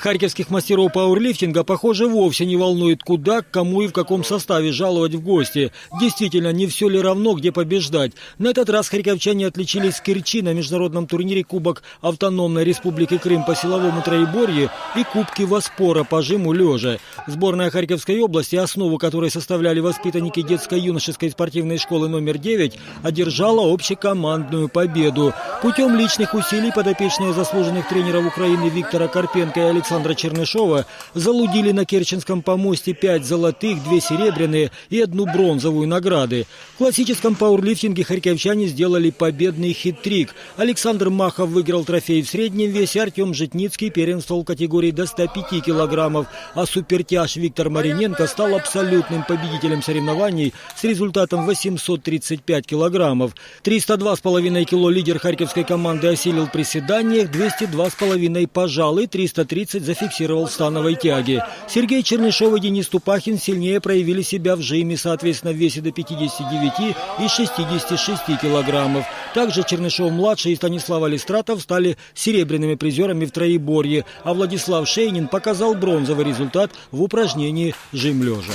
Харьковских мастеров пауэрлифтинга, похоже, вовсе не волнует, куда, кому и в каком составе жаловать в гости. Действительно, не все ли равно, где побеждать. На этот раз харьковчане отличились в Керчи на международном турнире Кубок Автономной Республики Крым по силовому троеборье и Кубки Воспора по жиму лежа. Сборная Харьковской области, основу которой составляли воспитанники детско-юношеской спортивной школы номер 9, одержала общекомандную победу. Путем личных усилий подопечные заслуженных тренеров Украины Виктора Карпенко и Александра Александра Чернышова залудили на Керченском помосте пять золотых, две серебряные и одну бронзовую награды. В классическом пауэрлифтинге харьковчане сделали победный хит-трик. Александр Махов выиграл трофей в среднем весе, Артем Житницкий первенствовал в категории до 105 килограммов, а супертяж Виктор Мариненко стал абсолютным победителем соревнований с результатом 835 килограммов. 302,5 кило лидер харьковской команды осилил приседаниях, 202,5 пожал и 330 зафиксировал в становой тяге. Сергей Чернышов и Денис Тупахин сильнее проявили себя в жиме, соответственно, в весе до 59 и 66 килограммов. Также Чернышов-младший и Станислав Алистратов стали серебряными призерами в троеборье, а Владислав Шейнин показал бронзовый результат в упражнении жим лежа.